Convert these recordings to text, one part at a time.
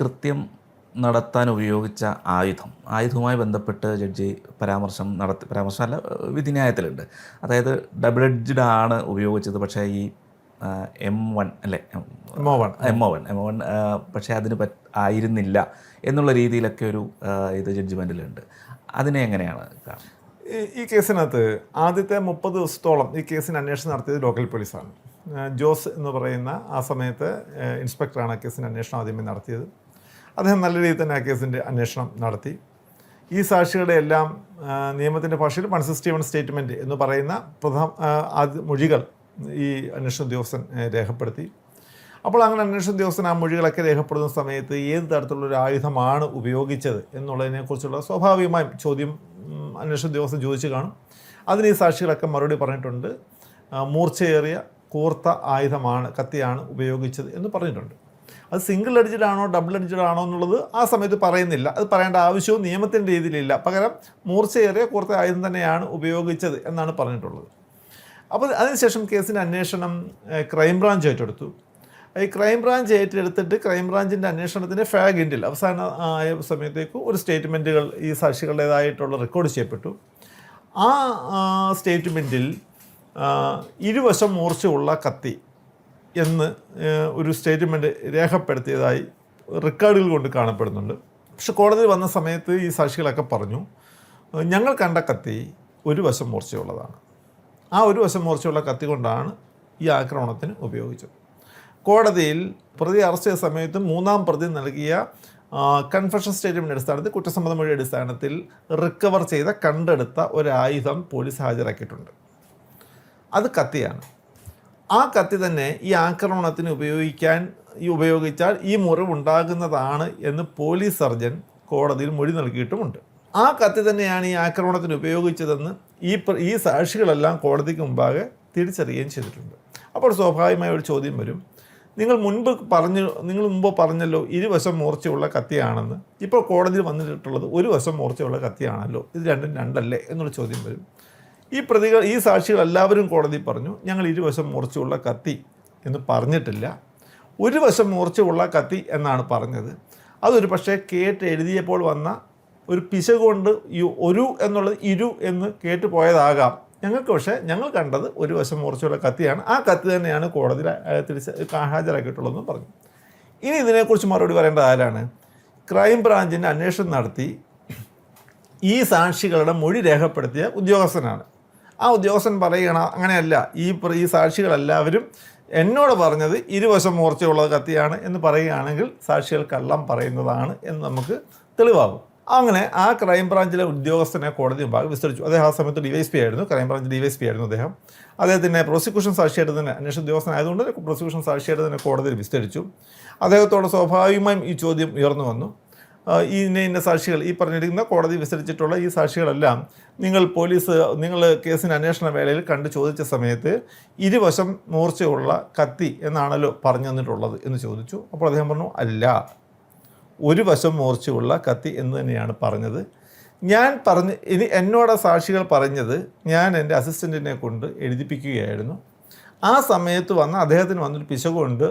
കൃത്യം നടത്താൻ ഉപയോഗിച്ച ആയുധം. ആയുധവുമായി ബന്ധപ്പെട്ട് ജഡ്ജി പരാമർശം നടത്തി പരാമർശം അല്ല വിധിന്യായത്തിലുണ്ട്. അതായത് ഡബിൾ എഡ്ജ്ഡ് ആണ് ഉപയോഗിച്ചത് പക്ഷേ ഈ എം വൺ അല്ലേ M O one M O one M O one പക്ഷേ അതിന് പറ്റ ആയിരുന്നില്ല എന്നുള്ള രീതിയിലൊക്കെ ഒരു ഇത് ജഡ്ജ്മെന്റിലുണ്ട് അതിനെ എങ്ങനെയാണ് ഈ- കേസിനകത്ത് ആദ്യത്തെ മുപ്പത് ദിവസത്തോളം ഈ കേസിന് അന്വേഷണം നടത്തിയത് ലോക്കൽ പോലീസാണ് ജോസ് എന്ന് പറയുന്ന ആ സമയത്ത് ഇൻസ്പെക്ടറാണ് ആ കേസിന് അന്വേഷണം ആദ്യമേ നടത്തിയത്. അദ്ദേഹം നല്ല രീതിയിൽ തന്നെ ആ കേസിന്റെ അന്വേഷണം നടത്തി. ഈ സാക്ഷികളുടെ എല്ലാം നിയമത്തിന്റെ ഭാഷയിൽ വൺ സിക്സ്റ്റി വൺ സ്റ്റേറ്റ്മെന്റ് എന്ന് പറയുന്ന പ്രധാന മൊഴികൾ ഈ അന്വേഷണ ഉദ്യോഗസ്ഥൻ രേഖപ്പെടുത്തി. അപ്പോൾ അങ്ങനെ അന്വേഷണ ഉദ്യോഗസ്ഥൻ ആ മൊഴികളൊക്കെ രേഖപ്പെടുന്ന സമയത്ത് ഏത് തരത്തിലുള്ള ഒരു ആയുധമാണ് ഉപയോഗിച്ചത് എന്നുള്ളതിനെക്കുറിച്ചുള്ള സ്വാഭാവികമായും ചോദ്യം അന്വേഷണ ഉദ്യോഗസ്ഥൻ ചോദിച്ചു കാണും. അതിന് ഈ സാക്ഷികളൊക്കെ മറുപടി പറഞ്ഞിട്ടുണ്ട്. മൂർച്ചയേറിയ കൂർത്ത ആയുധമാണ് കത്തിയാണ് ഉപയോഗിച്ചത് എന്ന് പറഞ്ഞിട്ടുണ്ട്. അത് സിംഗിൾ ആണോ ഡബിൾ ആണോ എന്നുള്ളത് ആ സമയത്ത് പറയുന്നില്ല. അത് പറയേണ്ട ആവശ്യവും നിയമത്തിന്റെ രീതിയിലില്ല. പകരം മൂർച്ചയേറിയ കുറച്ച് ആയുധം തന്നെയാണ് ഉപയോഗിച്ചത് എന്നാണ് പറഞ്ഞിട്ടുള്ളത്. അപ്പോൾ അതിനുശേഷം കേസിന്റെ അന്വേഷണം ക്രൈംബ്രാഞ്ച് ഏറ്റെടുത്തു. ഈ ക്രൈംബ്രാഞ്ച് ഏറ്റെടുത്തിട്ട് ക്രൈംബ്രാഞ്ചിന്റെ അന്വേഷണത്തിന്റെ ഫാഗ് ഇൻഡിൽ അവസാന ആയ സമയത്തേക്ക് ഒരു സ്റ്റേറ്റ്മെന്റുകൾ ഈ സാക്ഷികളുടേതായിട്ടുള്ള റെക്കോർഡ് ചെയ്യപ്പെട്ടു. ആ സ്റ്റേറ്റ്മെന്റിൽ ഇരുവശം മൂർച്ചയുള്ള കത്തി എന്ന് ഒരു സ്റ്റേറ്റ്മെന്റ് രേഖപ്പെടുത്തിയതായി റെക്കോർഡുകൾ കൊണ്ട് കാണപ്പെടുന്നുണ്ട്. പക്ഷെ കോടതി വന്ന സമയത്ത് ഈ സാക്ഷികളൊക്കെ പറഞ്ഞു ഞങ്ങൾ കണ്ട കത്തി ഒരു വശം മൂർച്ചയുള്ളതാണ്. ആ ഒരു വശം മൂർച്ചയുള്ള കത്തി കൊണ്ടാണ് ഈ ആക്രമണത്തിന് ഉപയോഗിച്ചത്. കോടതിയിൽ പ്രതി അറസ്റ്റ് ചെയ്ത സമയത്ത് മൂന്നാം പ്രതി നൽകിയ കൺഫഷൻ സ്റ്റേറ്റ്മെന്റ് അടിസ്ഥാനത്തിൽ കുറ്റസമ്മത മൊഴി അടിസ്ഥാനത്തിൽ റിക്കവർ ചെയ്ത കണ്ടെടുത്ത ഒരു ആയുധം പോലീസ് ഹാജരാക്കിയിട്ടുണ്ട്. അത് കത്തിയാണ്. ആ കത്തി തന്നെ ഈ ആക്രമണത്തിന് ഉപയോഗിക്കാൻ ഈ ഉപയോഗിച്ചാൽ ഈ മുറിവുണ്ടാകുന്നതാണ് എന്ന് പോലീസ് സർജൻ കോടതിയിൽ മൊഴി നൽകിയിട്ടുമുണ്ട്. ആ കത്തി തന്നെയാണ് ഈ ആക്രമണത്തിന് ഉപയോഗിച്ചതെന്ന് ഈ ഈ സാക്ഷികളെല്ലാം കോടതിക്ക് മുമ്പാകെ തിരിച്ചറിയുകയും ചെയ്തിട്ടുണ്ട്. അപ്പോൾ സ്വാഭാവികമായ ഒരു ചോദ്യം വരും. നിങ്ങൾ മുൻപ് പറഞ്ഞു നിങ്ങൾ മുമ്പ് പറഞ്ഞല്ലോ ഇരുവശം മൂർച്ചയുള്ള കത്തിയാണെന്ന്. ഇപ്പോൾ കോടതിയിൽ വന്നിട്ടുള്ളത് ഒരു വശം മൂർച്ചയുള്ള കത്തിയാണല്ലോ. ഇത് രണ്ടും രണ്ടല്ലേ എന്നൊരു ചോദ്യം വരും. ഈ പ്രതികൾ ഈ സാക്ഷികൾ എല്ലാവരും കോടതി പറഞ്ഞു ഞങ്ങൾ ഇരുവശം മൂർച്ചയുള്ള കത്തി എന്ന് പറഞ്ഞിട്ടില്ല. ഒരു വശം മൂർച്ചയുള്ള കത്തി എന്നാണ് പറഞ്ഞത്. അതൊരു പക്ഷേ കേട്ട് എഴുതിയപ്പോൾ വന്ന ഒരു പിശകൊണ്ട് ഒരു എന്നുള്ളത് ഇരു എന്ന് കേട്ട് പോയതാകാം. ഞങ്ങൾക്ക് പക്ഷേ ഞങ്ങൾ കണ്ടത് ഒരു വശം മൂർച്ചയുള്ള കത്തിയാണ്. ആ കത്തി തന്നെയാണ് കോടതിയിൽ തിരിച്ച് ഹാജരാക്കിയിട്ടുള്ളതെന്ന് പറഞ്ഞു. ഇനി ഇതിനെക്കുറിച്ച് മറുപടി പറയേണ്ടത് ആരാണ്? ക്രൈം ബ്രാഞ്ചിന്റെ അന്വേഷണം നടത്തി ഈ സാക്ഷികളുടെ മൊഴി രേഖപ്പെടുത്തിയ ഉദ്യോഗസ്ഥനാണ്. ആ ഉദ്യോഗസ്ഥൻ പറയണ അങ്ങനെയല്ല. ഈ ഈ സാക്ഷികളെല്ലാവരും എന്നോട് പറഞ്ഞത് ഇരുവശം മൂർച്ചയുള്ളത് കത്തിയാണ് എന്ന് പറയുകയാണെങ്കിൽ സാക്ഷികൾ കള്ളം പറയുന്നതാണ് എന്ന് നമുക്ക് തെളിവാകും. അങ്ങനെ ആ ക്രൈംബ്രാഞ്ചിലെ ഉദ്യോഗസ്ഥനെ കോടതി മുമ്പാകെ വിസ്തരിച്ചു. അദ്ദേഹം ആ സമയത്ത് ഡി വൈസ് പി ആയിരുന്നു. ക്രൈംബ്രാഞ്ച് എസ് പി ആയിരുന്നു അദ്ദേഹം. അദ്ദേഹത്തിന്റെ പ്രോസിക്യൂഷൻ സാക്ഷിയായിട്ട് തന്നെ അന്വേഷണ ഉദ്യോഗസ്ഥനായതുകൊണ്ട് പ്രോസിക്യൂഷൻ സാക്ഷിയായിട്ട് തന്നെ കോടതിയിൽ വിസ്തരിച്ചു. അദ്ദേഹത്തോട് സ്വാഭാവികമായും ഈ ചോദ്യം ഉയർന്നു വന്നു. ഈ ഇന്ന ഇന്ന സാക്ഷികൾ ഈ പറഞ്ഞിരിക്കുന്ന കോടതി വിസ്തരിച്ചിട്ടുള്ള ഈ സാക്ഷികളെല്ലാം നിങ്ങൾ പോലീസ് നിങ്ങൾ കേസിന് അന്വേഷണ വേളയിൽ കണ്ട് ചോദിച്ച സമയത്ത് ഇരുവശം മൂർച്ചയുള്ള കത്തി എന്നാണല്ലോ പറഞ്ഞു തന്നിട്ടുള്ളത് എന്ന് ചോദിച്ചു. അപ്പോൾ അദ്ദേഹം പറഞ്ഞു അല്ല ഒരു വശം മൂർച്ചയുള്ള കത്തി എന്ന് തന്നെയാണ് പറഞ്ഞത്. ഞാൻ പറഞ്ഞ് ഇനി എന്നോട് സാക്ഷികൾ പറഞ്ഞത് ഞാൻ എന്റെ അസിസ്റ്റന്റിനെ കൊണ്ട് എഴുതിപ്പിക്കുകയായിരുന്നു. ആ സമയത്ത് വന്ന അദ്ദേഹത്തിന് വന്നൊരു പിശകുകൊണ്ട്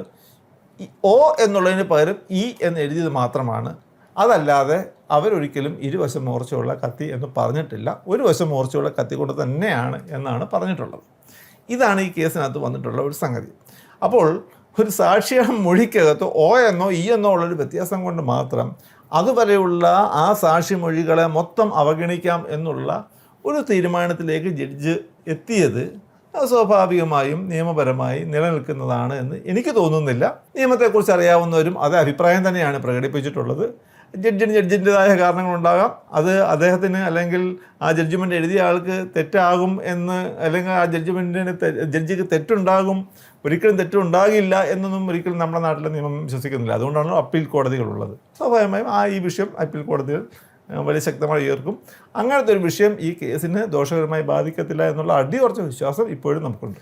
ഒ എന്നുള്ളതിന് പകരം ഇ എന്ന് എഴുതിയത് മാത്രമാണ്. അതല്ലാതെ അവരൊരിക്കലും ഇരുവശം മൂർച്ചയുള്ള കത്തി എന്ന് പറഞ്ഞിട്ടില്ല. ഒരു വശം മൂർച്ചയുള്ള കത്തി കൊണ്ട് തന്നെയാണ് എന്നാണ് പറഞ്ഞിട്ടുള്ളത്. ഇതാണ് ഈ കേസിനകത്ത് വന്നിട്ടുള്ള ഒരു സംഗതി. അപ്പോൾ ഒരു സാക്ഷിയുടെ മൊഴിക്കകത്ത് ഓ എന്നോ ഇ എന്നോ ഉള്ളൊരു വ്യത്യാസം കൊണ്ട് മാത്രം അതുവരെയുള്ള ആ സാക്ഷി മൊഴികളെ മൊത്തം അവഗണിക്കാം എന്നുള്ള ഒരു തീരുമാനത്തിലേക്ക് ജഡ്ജ് എത്തിയത് സ്വാഭാവികമായും നിയമപരമായി നിലനിൽക്കുന്നതാണ് എന്ന് എനിക്ക് തോന്നുന്നില്ല. നിയമത്തെക്കുറിച്ച് അറിയാവുന്നവരും അതേ അഭിപ്രായം തന്നെയാണ് പ്രകടിപ്പിച്ചിട്ടുള്ളത്. ജഡ്ജിന് ജഡ്ജിന്റെതായ കാരണങ്ങളുണ്ടാകാം. അത് അദ്ദേഹത്തിന് അല്ലെങ്കിൽ ആ ജഡ്ജ്മെന്റ് എഴുതിയ ആൾക്ക് തെറ്റാകും എന്ന് അല്ലെങ്കിൽ ആ ജഡ്ജ്മെന്റിന് ജഡ്ജിക്ക് തെറ്റുണ്ടാകും. ഒരിക്കലും തെറ്റുണ്ടാകില്ല എന്നൊന്നും ഒരിക്കലും നമ്മുടെ നാട്ടിലെ നിയമം വിശ്വസിക്കുന്നില്ല. അതുകൊണ്ടാണ് അപ്പീൽ കോടതികളുള്ളത്. സ്വാഭാവികമായും ആ ഈ വിഷയം അപ്പീൽ കോടതികൾ വലിയ ശക്തമായി ഉയർക്കും. അങ്ങനത്തെ ഒരു വിഷയം ഈ കേസിന് ദോഷകരമായി ബാധിക്കത്തില്ല എന്നുള്ള അടിയുറച്ച വിശ്വാസം ഇപ്പോഴും നമുക്കുണ്ട്.